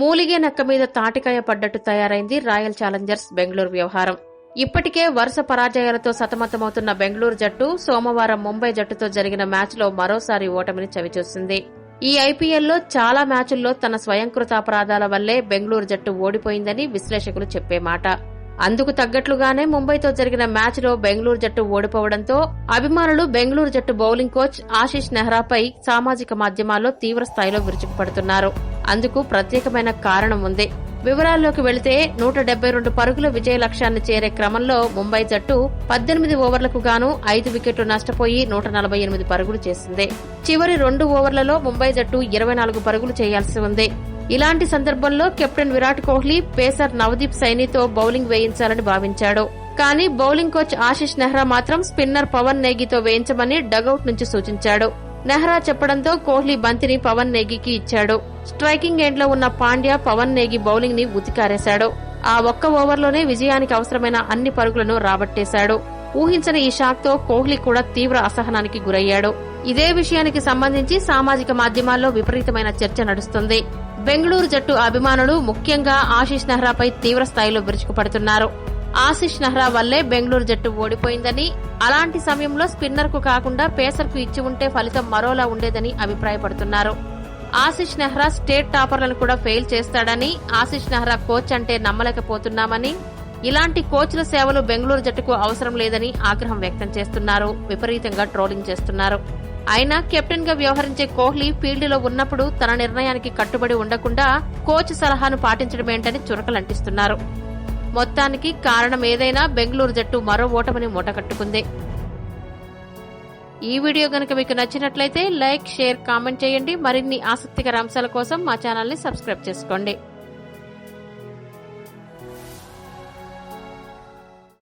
మూలిగే నక్క మీద తాటికాయ పడ్డట్టు తయారైంది రాయల్ ఛాలెంజర్స్ బెంగళూరు వ్యవహారం. ఇప్పటికే వరుస పరాజయాలతో సతమతమవుతున్న బెంగళూరు జట్టు సోమవారం ముంబై జట్టుతో జరిగిన మ్యాచ్లో మరోసారి ఓటమిని చవిచూసింది. ఈ ఐపీఎల్లో చాలా మ్యాచుల్లో తన స్వయంకృతాపరాధాల వల్లే బెంగళూరు జట్టు ఓడిపోయిందని విశ్లేషకులు చెప్పే మాట. అందుకు తగ్గట్లుగానే ముంబైతో జరిగిన మ్యాచ్లో బెంగళూరు జట్టు ఓడిపోవడంతో అభిమానులు బెంగళూరు జట్టు బౌలింగ్ కోచ్ ఆశీష్ నెహ్రాపై సామాజిక మాధ్యమాల్లో తీవ్ర స్థాయిలో విరుచుకుపడుతున్నారు. అందుకు ప్రత్యేకమైన కారణం ఉంది. వివరాల్లోకి వెళితే నూట డెబ్బై రెండు పరుగుల విజయ లక్ష్యాన్ని చేరే క్రమంలో ముంబై జట్టు పద్దెనిమిది ఓవర్లకు గాను ఐదు వికెట్లు నష్టపోయి నూట నలభై ఎనిమిది పరుగులు చేసింది. చివరి రెండు ఓవర్లలో ముంబై జట్టు ఇరవై నాలుగు పరుగులు చేయాల్సి ఉంది. ఇలాంటి సందర్భంలో కెప్టెన్ విరాట్ కోహ్లీ పేసర్ నవదీప్ సైనితో బౌలింగ్ వేయించాలని భావించాడు. కానీ బౌలింగ్ కోచ్ ఆశిష్ నెహ్రా మాత్రం స్పిన్నర్ పవన్ నేగితో వేయించమని డగౌట్ నుంచి సూచించాడు. నెహ్రా చెప్పడంతో కోహ్లీ బంతిని పవన్ నేగికి ఇచ్చాడు. స్ట్రైకింగ్ ఎండ్లో ఉన్న పాండ్యా పవన్ నేగి బౌలింగ్ని ఉతికారేశాడు. ఆ ఒక్క ఓవర్లోనే విజయానికి అవసరమైన అన్ని పరుగులను రాబట్టేశాడు. ఊహించని ఈ షాక్తో కోహ్లీ కూడా తీవ్ర అసహనానికి గురయ్యాడు. ఇదే విషయానికి సంబంధించి సామాజిక మాధ్యమాల్లో విపరీతమైన చర్చ నడుస్తుంది. బెంగళూరు జట్టు అభిమానులు ముఖ్యంగా ఆశీష్ నెహ్రాపై తీవ్ర స్థాయిలో విరుచుకుపడుతున్నారు. ఆశిష్ నెహ్రా వల్లే బెంగళూరు జట్టు ఓడిపోయిందని అలాంటి సమయంలో స్పిన్నర్కు కాకుండా పేసర్కు ఇచ్చి ఉంటే ఫలితం మరోలా ఉండేదని అభిప్రాయపడుతున్నారు. ఆశిష్ నెహ్రా స్టేట్ టాపర్లను కూడా ఫెయిల్ చేస్తాడని ఆశిష్ నెహ్రా కోచ్ అంటే నమ్మలేకపోతున్నామని ఇలాంటి కోచ్ల సేవలు బెంగళూరు జట్టుకు అవసరం లేదని ఆగ్రహం వ్యక్తం చేస్తున్నారు విపరీతంగా ట్రోలింగ్ చేస్తున్నారు. అయినా కెప్టెన్గా వ్యవహరించే కోహ్లీ ఫీల్డ్లో ఉన్నప్పుడు తన నిర్ణయానికి కట్టుబడి ఉండకుండా కోచ్ సలహాను పాటించడమేంటని చురకలంటిస్తున్నారు. మొత్తానికి కారణం ఏదైనా బెంగళూరు జట్టు మరో ఓటమిని మూటకట్టుకుంది ఈ వీడియో గనుక మీకు నచ్చినట్లయితే లైక్ షేర్ కామెంట్ చేయండి. మరిన్ని ఆసక్తికర అంశాల కోసం మా ఛానల్ని సబ్స్క్రైబ్ చేసుకోండి.